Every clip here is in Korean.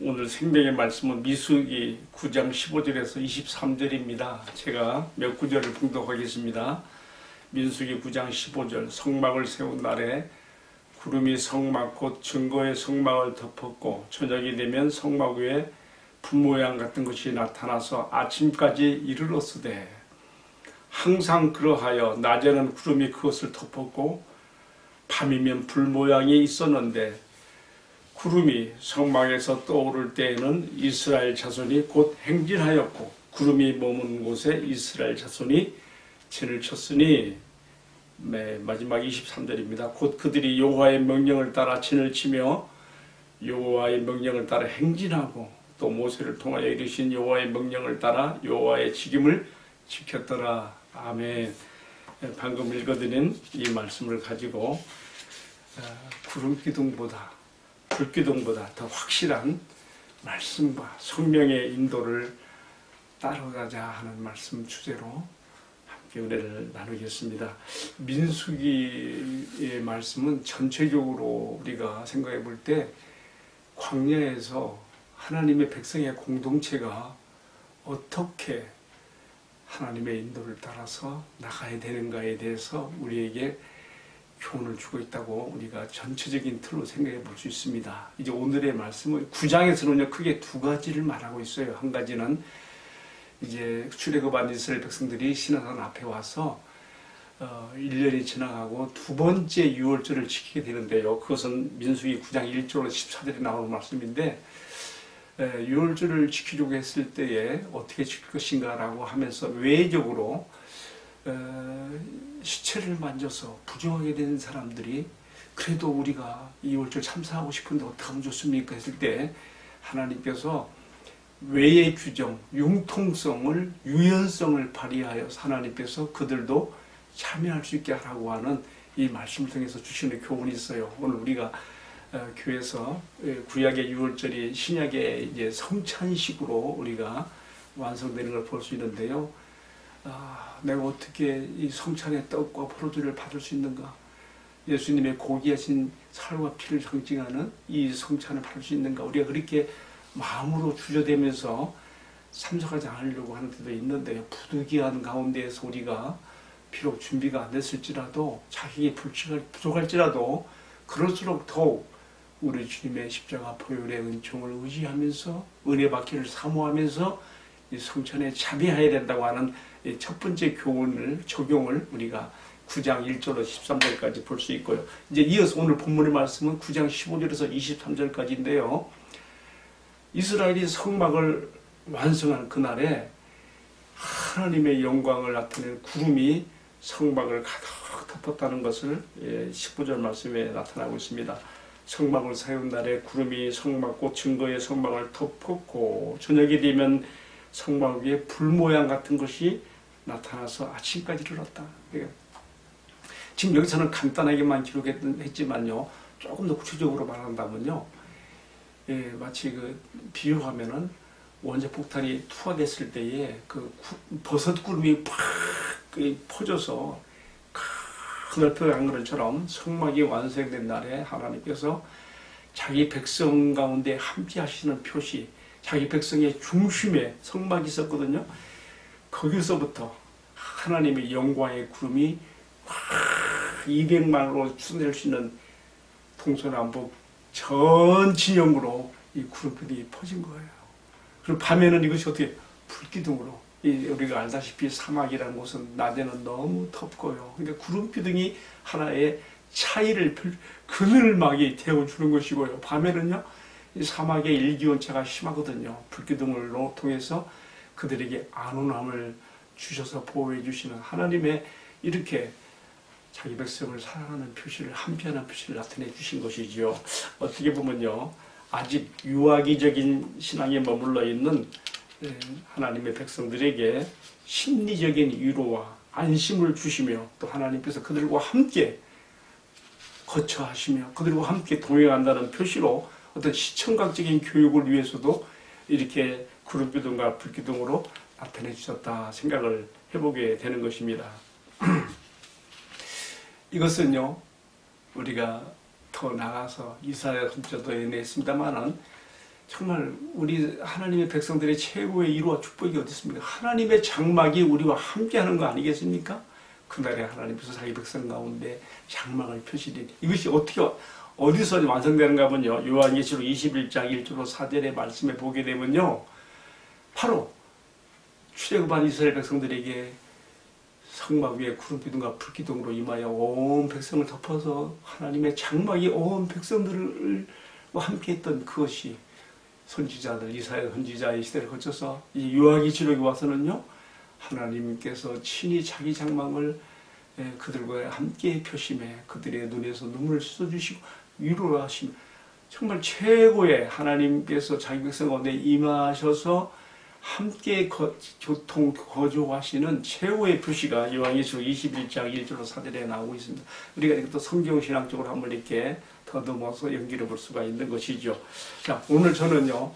오늘 생명의 말씀은 미수기 9장 15절에서 23절입니다. 제가 몇 구절을 봉독하겠습니다. 민수기 9장 15절 성막을 세운 날에 구름이 성막 곧 증거의 성막을 덮었고 저녁이 되면 성막 위에 불 모양 같은 것이 나타나서 아침까지 이르렀으되 항상 그러하여 낮에는 구름이 그것을 덮었고 밤이면 불 모양이 있었는데 구름이 성막에서 떠오를 때에는 이스라엘 자손이 곧 행진하였고 구름이 머문 곳에 이스라엘 자손이 진을 쳤으니 네, 마지막 23절입니다. 곧 그들이 여호와의 명령을 따라 진을 치며 여호와의 명령을 따라 행진하고 또 모세를 통하여 이르신 여호와의 명령을 따라 여호와의 직임을 지켰더라. 아멘. 네, 방금 읽어드린 이 말씀을 가지고 어, 구름 기둥보다 불 기둥보다 더 확실한 말씀과 성령의 인도를 따라가자 하는 말씀 주제로 함께 은혜를 나누겠습니다. 민수기의 말씀은 전체적으로 우리가 생각해 볼 때 광야에서 하나님의 백성의 공동체가 어떻게 하나님의 인도를 따라서 나가야 되는가에 대해서 우리에게 교훈을 주고 있다고 우리가 전체적인 틀로 생각해 볼 수 있습니다. 이제 오늘의 말씀은 9장에서는요, 크게 두 가지를 말하고 있어요. 한 가지는 이제 출애굽한 이스라엘 백성들이 신화산 앞에 와서 어, 1년이 지나가고 두 번째 유월절을 지키게 되는데요. 그것은 민수기 9장 1절로 14절에 나오는 말씀인데 에, 유월절을 지키려고 했을 때에 어떻게 지킬 것인가라고 하면서 외적으로 어, 시체를 만져서 부정하게 된 사람들이 그래도 우리가 이월절 참사하고 싶은데 어떡하면 좋습니까 했을 때 하나님께서 외의 규정, 융통성을 유연성을 발휘하여 하나님께서 그들도 참여할 수 있게 하라고 하는 이 말씀을 통해서 주시는 교훈이 있어요. 오늘 우리가 어, 교회에서 예, 구약의 유월절이 신약의 이제 성찬식으로 우리가 완성되는 걸 볼 수 있는데요. 아, 내가 어떻게 이 성찬의 떡과 포도주를 받을 수 있는가? 예수님의 고귀하신 살과 피를 상징하는 이 성찬을 받을 수 있는가? 우리가 그렇게 마음으로 주저대면서 참석하지 않으려고 하는 데도 있는데요. 부득이한 가운데에서 우리가 비록 준비가 안 됐을지라도 자기의 불치가 부족할지라도 그럴수록 더욱 우리 주님의 십자가 보혈의 은총을 의지하면서 은혜 받기를 사모하면서 이 성찬에 참여해야 된다고 하는 이 첫 번째 교훈을 적용을 우리가 9장 1절로 13절까지 볼 수 있고요. 이제 이어서 오늘 본문의 말씀은 9장 15절에서 23절까지인데요. 이스라엘이 성막을 완성한 그날에 하나님의 영광을 나타내는 구름이 성막을 가득 덮었다는 것을 15절 말씀에 나타나고 있습니다. 성막을 세운 날에 구름이 성막 곧 증거의 성막을 덮었고 저녁이 되면 성막 위에 불 모양 같은 것이 나타나서 아침까지 이르렀다. 그러니까 지금 여기서는 간단하게만 기록했지만요. 조금 더 구체적으로 말한다면요. 예, 마치 그 비유하면은 원자 폭탄이 투하됐을 때에 그 구- 버섯 구름이 팍그 퍼져서 큰 넓혀간 것처럼 성막이 완성된 날에 하나님께서 자기 백성 가운데 함께 하시는 표시, 자기 백성의 중심에 성막이 있었거든요. 거기서부터 하나님의 영광의 구름이 확 200만으로 추낼 수 있는 동서남북 전 진영으로 이 구름들이 퍼진 거예요. 그리고 밤에는 이것이 어떻게 불기둥으로 이 우리가 알다시피 사막이라는 곳은 낮에는 너무 덥고요. 그러니까 구름 기둥이 하나의 차이를 펼- 그늘막이 되어주는 것이고요. 밤에는요 이 사막의 일기온차가 심하거든요. 불기둥을 통해서 그들에게 안온함을 주셔서 보호해 주시는 하나님의 이렇게 자기 백성을 사랑하는 표시를 함께하는 표시를 나타내 주신 것이지요. 어떻게 보면요, 아직 유아기적인 신앙에 머물러 있는 예, 하나님의 백성들에게 심리적인 위로와 안심을 주시며 또 하나님께서 그들과 함께 거처하시며 그들과 함께 동행한다는 표시로 어떤 시청각적인 교육을 위해서도 이렇게 구름 기둥과 불 기둥으로 나타내 주셨다 생각을 해보게 되는 것입니다. 이것은요 우리가 더 나가서 이스라엘 선지자도 얘기했습니다만은 정말 우리 하나님의 백성들의 최고의 이루와 축복이 어디 있습니까? 하나님의 장막이 우리와 함께하는 거 아니겠습니까? 그날에 하나님께서 자기 백성 가운데 장막을 펴시리 이것이 어떻게 어디서 완성되는가 하면요 요한계시록 21장 1절로 4절의 말씀에 보게 되면요 바로 출애굽한 이스라엘 백성들에게 성막 위에 구름 기둥과 불 기둥으로 임하여 온 백성을 덮어서 하나님의 장막이 온 백성들과 함께했던 그것이 선지자들 이사야 선지자의 시대를 거쳐서 이 요한계시록에 와서는요 하나님께서 친히 자기 장막을 예, 그들과 함께 표심해 그들의 눈에서 눈물을 쏟아주시고 위로를 하시며 정말 최고의 하나님께서 자기 백성 가운데 임하셔서 함께 거, 교통 거주하시는 최고의 표시가 요한계시록 21장 1절로 4절에 나오고 있습니다. 우리가 이것도 성경 신앙적으로 한번 이렇게 더듬어서 연기해 볼 수가 있는 것이죠. 자, 오늘 저는요.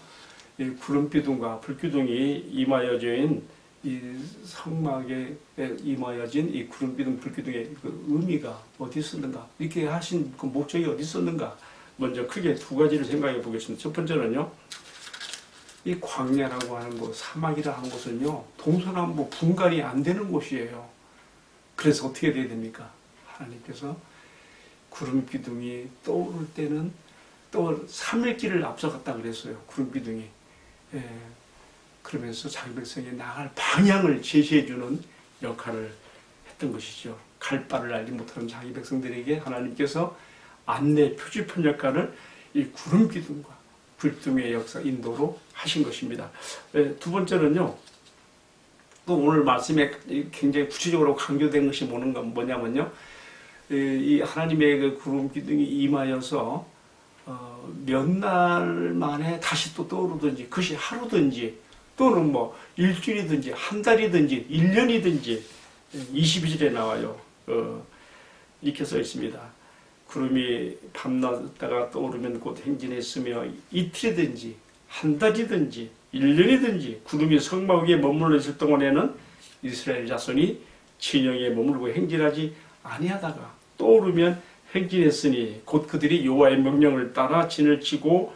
이 구름 기둥과 불 기둥이 임하여진 이 성막에 임하여진 이 구름 기둥 불 기둥의 그 의미가 어디 있었는가 이렇게 하신 그 목적이 어디 있었는가 먼저 크게 두 가지를 생각해 보겠습니다. 첫 번째는요. 이 광야라고 하는 곳, 사막이라 하는 곳은요, 동서남북 분갈이 안 되는 곳이에요. 그래서 어떻게 돼야 됩니까? 하나님께서 구름 기둥이 떠오를 때는 또 3일 길을 앞서갔다 그랬어요. 구름 기둥이. 예, 그러면서 자기 백성이 나갈 방향을 제시해 주는 역할을 했던 것이죠. 갈 바를 알지 못하는 자기 백성들에게 하나님께서 안내 표지편 역할을 이 구름 기둥과 불등의 역사 인도로 하신 것입니다. 예, 두 번째는요. 또 오늘 말씀에 굉장히 구체적으로 강조된 것이 뭐냐면요. 이- 이 하나님의 그 구름 기둥이 임하여서 어, 몇날 만에 다시 또 떠오르든지 그것이 하루든지 또는 뭐 일주일이든지 한 달이든지 1년이든지 22절에 나와요. 어, 이렇게 써 있습니다. 구름이 밤낮다가 떠오르면 곧 행진했으며 이틀이든지 한 달이든지 1년이든지 구름이 성막 위에 머물러 있을 동안에는 이스라엘 자손이 진영에 머물고 행진하지 아니하다가 떠오르면 행진했으니 곧 그들이 여호와의 명령을 따라 진을 치고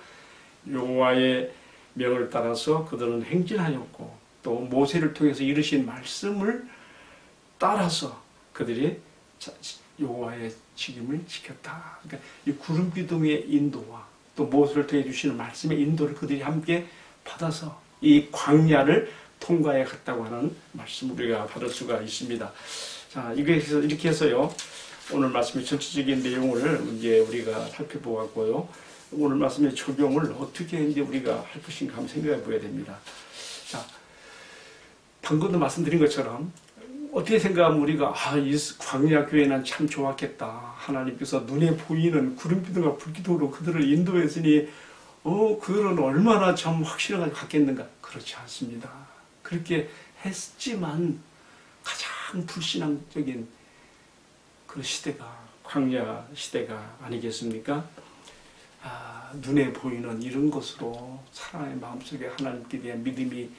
여호와의 명을 따라서 그들은 행진하였고 또 모세를 통해서 이르신 말씀을 따라서 그들이 자- 여호와의 책임을 지켰다. 그러니까 이 구름 기둥의 인도와 또 모세를 통해 주시는 말씀의 인도를 그들이 함께 받아서 이 광야를 통과해 갔다고 하는 말씀을 우리가 받을 수가 있습니다. 자, 이렇게 해서 이렇게 해서요. 오늘 말씀의 전체적인 내용을 이제 우리가 살펴보았고요. 오늘 말씀의 적용을 어떻게 이제 우리가 할 것인가 한번 생각해 보야 됩니다. 자, 방금도 말씀드린 것처럼 어떻게 생각하면 우리가 아, 이 광야 교회는 참 좋았겠다. 하나님께서 눈에 보이는 구름기둥과 불기둥으로 그들을 인도했으니 어, 그들은 얼마나 참 확신을 갖겠는가? 그렇지 않습니다. 그렇게 했지만 가장 불신앙적인 그 시대가 광야 시대가 아니겠습니까? 아, 눈에 보이는 이런 것으로 사람의 마음속에 하나님께 대한 믿음이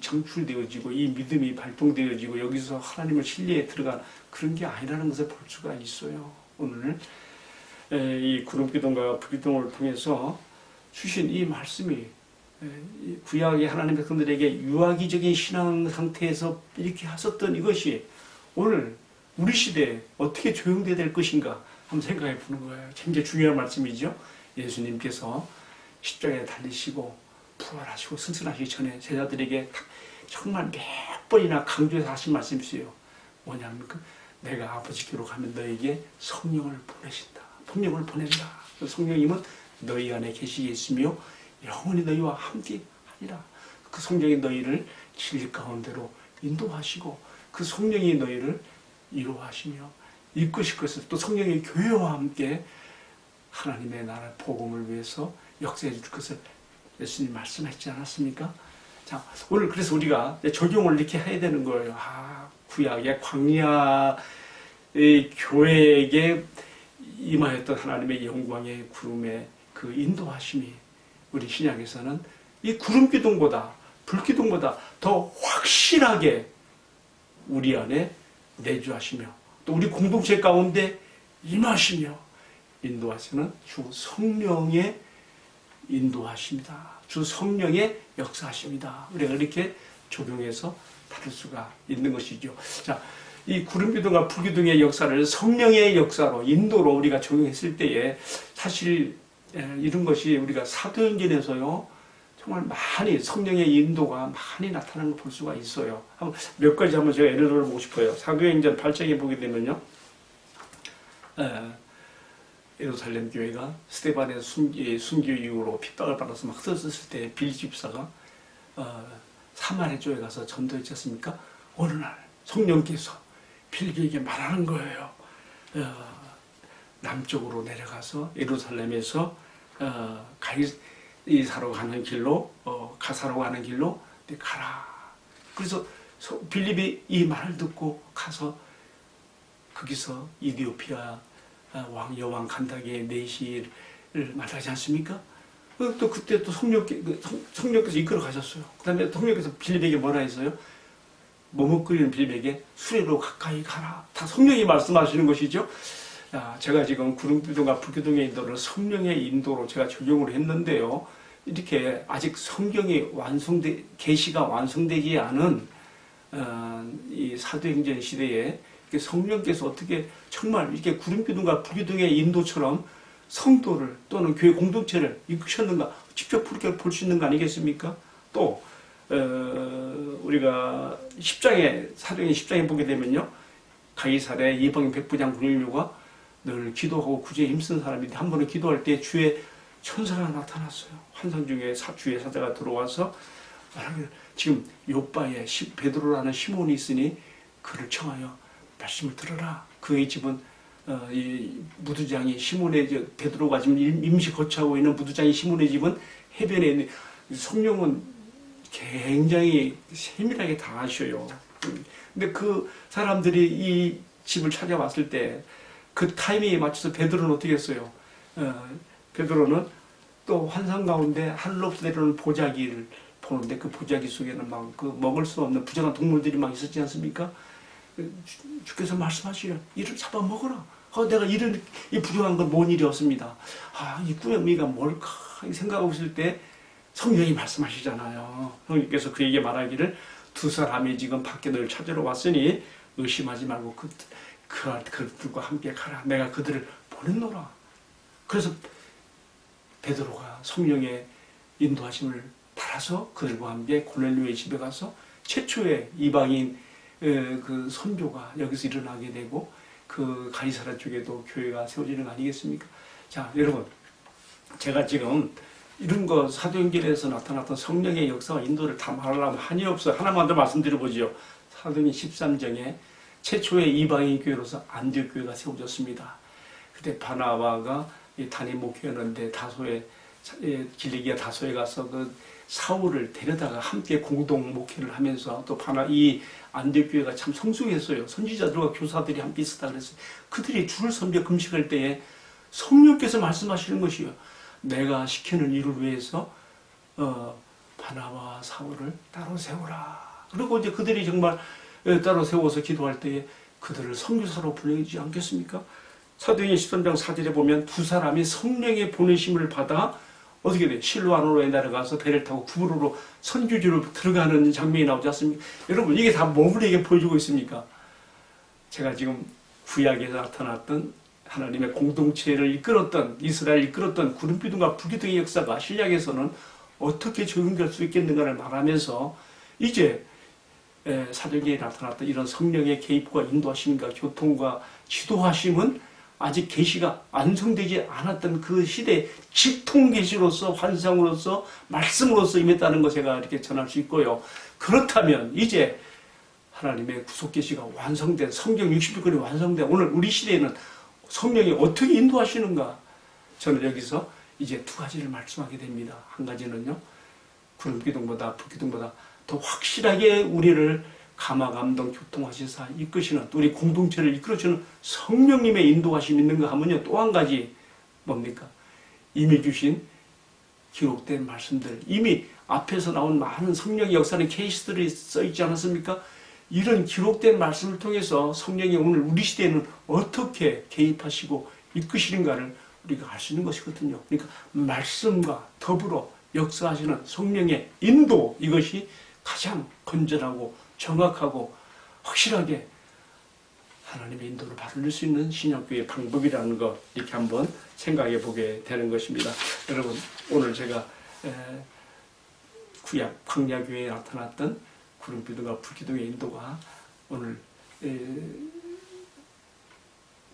창출되어지고 이 믿음이 발동되어지고 여기서 하나님을 신뢰에 들어간 그런 게 아니라는 것을 볼 수가 있어요. 오늘 에, 이 구름기둥과 불기둥을 통해서 주신 이 말씀이 구약의 하나님 백성들에게 유아기적인 신앙 상태에서 이렇게 하셨던 이것이 오늘 우리 시대에 어떻게 적용돼야 될 것인가 한번 생각해 보는 거예요. 굉장히 중요한 말씀이죠. 예수님께서 십자가에 달리시고 부활하시고 승천하시기 전에 제자들에게 정말 몇 번이나 강조해서 하신 말씀이 있어요. 뭐냐면 그 내가 아버지께로 가면 너에게 성령을 보내신다. 성령을 보낸다. 그 성령님은 너희 안에 계시겠으며 영원히 너희와 함께 하리라. 그 성령이 너희를 진리 가운데로 인도하시고 그 성령이 너희를 이루하시며 이끄실 것을 또 성령의 교회와 함께 하나님의 나라 복음을 위해서 역사해 줄 것을 예수님 말씀하시지 않았습니까? 자, 오늘 그래서 우리가 적용을 이렇게 해야 되는 거예요. 아, 구약의 광야의 교회에게 임하였던 하나님의 영광의 구름의 그 인도하심이 우리 신약에서는 이 구름 기둥보다 불 기둥보다 더 확실하게 우리 안에 내주하시며 또 우리 공동체 가운데 임하시며 인도하시는 주 성령의 인도하십니다. 주 성령의 역사하십니다. 우리가 이렇게 적용해서 다룰 수가 있는 것이죠. 자, 이 구름 기둥과 불기둥의 역사를 성령의 역사로 인도로 우리가 적용했을 때에 사실 에, 이런 것이 우리가 사도행전에서요 정말 많이 성령의 인도가 많이 나타나는 걸 볼 수가 있어요. 한번 몇 가지 한번 제가 예를 들어 보고 싶어요. 사도행전 8장에 보게 되면요. 에, 예루살렘 교회가 스테반의 순기, 순교 이후로 핍박을 받아서 막 흩어졌을 때 빌집사가 어, 사마리 쪽에 가서 전도했지 않습니까? 어느 날 성령께서 빌기에게 말하는 거예요. 어, 남쪽으로 내려가서 예루살렘에서 어, 가이사로 가는 길로 어, 가사로 가는 길로 네, 가라. 그래서 소- 빌립이 이 말을 듣고 가서 거기서 이디오피아 아, 왕 여왕 간다게 네시를 만나지 않습니까? 어, 또 그때 또 성령께 그 성- 성령께서 이끌어 가셨어요. 그 다음에 성령께서 빌립에게 뭐라 했어요? 머뭇거리는 빌립에게 수레로 가까이 가라. 다 성령이 말씀하시는 것이죠. 아, 제가 지금 구름기둥과 불기둥의 인도를 성령의 인도로 제가 적용을 했는데요. 이렇게 아직 성경이 완성돼 계시가 완성되지 않은 어, 이 사도행전 시대에 성령께서 어떻게 정말 이렇게 구름기둥과 불기둥의 인도처럼 성도를 또는 교회 공동체를 이끄셨는가 직접 그렇게 볼 수 있는 거 아니겠습니까? 또 어, 우리가 10장에 사도행전 10장에 보게 되면요 가이사의 이방인 백부장 군일류가 늘 기도하고 구제에 힘쓴 사람인데 한 번은 기도할 때 주의 천사가 나타났어요. 환상 중에 사, 주의 사자가 들어와서 지금 요바에 시- 베드로라는 시몬이 있으니 그를 청하여 말씀을 들어라. 그의 집은 어, 이 무두장이 시몬의 저 베드로가 지금 임- 임시 거처하고 있는 무두장이 시몬의 집은 해변에 있는 성령은 굉장히 세밀하게 다 아셔요. 근데 그 사람들이 이 집을 찾아왔을 때 그 타이밍에 맞춰서 베드로는 어떻게 했어요? 어, 베드로는 또 환상 가운데 하늘로부터 내려오는 보자기를 보는데 그 보자기 속에는 막 그 먹을 수 없는 부정한 동물들이 막 있었지 않습니까? 그 주- 주께서 말씀하시려 이를 잡아 먹어라. 어, 내가 이런 이 부정한 건 뭔 일이었습니다. 아, 이 꿈의 의미가 뭘까 이 생각하고 있을 때 성령이 말씀하시잖아요. 성령께서 그에게 말하기를 두 사람이 지금 밖에 널 찾으러 왔으니 의심하지 말고 그, 그, 그들과 함께 가라. 내가 그들을 보냈노라. 그래서 베드로가 성령의 인도하심을 따라서 그들과 함께 고넬료의 집에 가서 최초의 이방인 에, 그 선교가 여기서 일어나게 되고 그 가이사라 쪽에도 교회가 세워지는 거 아니겠습니까? 자, 여러분, 제가 지금 이런 거 사도행전에서 나타났던 성령의 역사와 인도를 다 말하려면 한이 없어 하나만 더 말씀드려보지요. 사도행전 13장에 최초의 이방인 교회로서 안디옥 교회가 세워졌습니다. 그때 바나바가 이 단임 목회였는데 다소에 예, 길리기아 다소에 가서 그 사울을 데려다가 함께 공동 목회를 하면서 또 바나 이 안디옥 교회가 참 성숙했어요. 선지자들과 교사들이 함께 있었다 그랬어요. 그들이 주를 섬겨 금식할 때에 성령께서 말씀하시는 것이요. 내가 시키는 일을 위해서 어, 바나와 사울을 따로 세우라. 그리고 이제 그들이 정말 예, 따로 세워서 기도할 때에 그들을 선교사로 불러주지 않겠습니까? 사도행전 13장 4절에 보면 두 사람이 성령의 보내심을 받아 어떻게 돼? 실로 안으로 내려가서 배를 타고 구부로로 선교지로 들어가는 장면이 나오지 않습니까? 여러분 이게 다뭘 우리에게 보여주고 있습니까? 제가 지금 구약에서 나타났던 하나님의 공동체를 이끌었던 이스라엘 이끌었던 구름기둥과 불기둥의 역사가 신약에서는 어떻게 적용될 수 있겠는가를 말하면서 이제 에, 사도행전에 나타났던 이런 성령의 개입과 인도하심과 교통과 지도하심은 아직 계시가 완성되지 않았던 그 시대 직통 계시로서 환상으로서 말씀으로서 임했다는 거 제가 이렇게 전할 수 있고요. 그렇다면 이제 하나님의 구속 계시가 완성된 성경 60일권이 완성된 오늘 우리 시대에는 성령이 어떻게 인도하시는가? 저는 여기서 이제 두 가지를 말씀하게 됩니다. 한 가지는요. 구름 기둥보다 불 기둥보다 더 확실하게 우리를 감화 감동 교통하시사 이끄시는 또 우리 공동체를 이끌어주는 성령님의 인도하심 있는가 하면요 또 한 가지 뭡니까 이미 주신 기록된 말씀들 이미 앞에서 나온 많은 성령의 역사는 케이스들이 써 있지 않았습니까? 이런 기록된 말씀을 통해서 성령이 오늘 우리 시대에는 어떻게 개입하시고 이끄시는가를 우리가 알 수 있는 것이거든요. 그러니까 말씀과 더불어 역사하시는 성령의 인도 이것이 가장 건전하고 정확하고 확실하게 하나님의 인도를 받을 수 있는 신약교의 방법이라는 것 이렇게 한번 생각해 보게 되는 것입니다. 여러분 오늘 제가 에, 구약 광야교회에 나타났던 구름기둥과 불기둥의 인도가 오늘 에,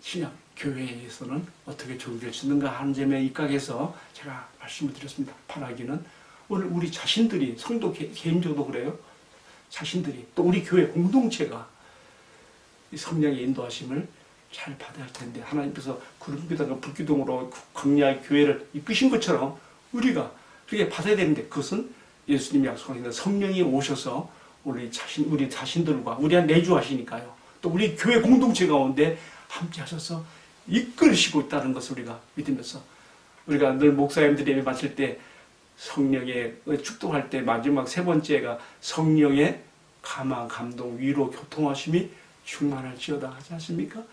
신약 교회에서는 어떻게 적용되었는가 하는 점에 입각해서 제가 말씀을 드렸습니다. 바라기는 오늘 우리 자신들이 성도 개- 개인적으로 그래요. 자신들이 또 우리 교회 공동체가 이 성령의 인도하심을 잘 받아야 할 텐데 하나님께서 구름기둥과 불기둥으로 광야 교회를 이끄신 것처럼 우리가 그렇게 받아야 되는데 그것은 예수님이 약속하신 성령이 오셔서 우리 자신 우리 자신들과 우리 안 내주하시니까요. 또 우리 교회 공동체 가운데 함께 하셔서 이끌으시고 있다는 것을 우리가 믿으면서 우리가 늘 목사님들이 예배 마칠 때 성령의 축도할 때 마지막 세 번째가 성령의 가마 감동 위로 교통하심이 충만할지어다 하지 않습니까?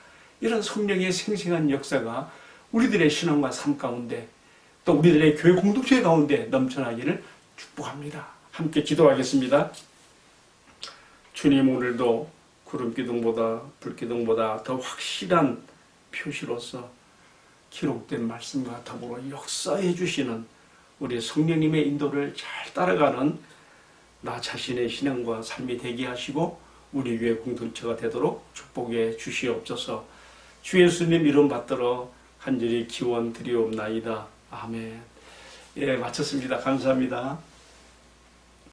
이런 성령의 생생한 역사가 우리들의 신앙과 삶 가운데 또 우리들의 교회 공동체 가운데 넘쳐나기를 축복합니다. 함께 기도하겠습니다. 주님 오늘도 구름 기둥보다 불 기둥보다 더 확실한 표시로서 기록된 말씀과 더불어 역사해 주시는 우리 성령님의 인도를 잘 따라가는 나 자신의 신앙과 삶이 되게 하시고 우리 교회 공동체가 되도록 축복해 주시옵소서. 주 예수님 이름 받들어 간절히 기원 드리옵나이다. 아멘. 예, 마쳤습니다. 감사합니다.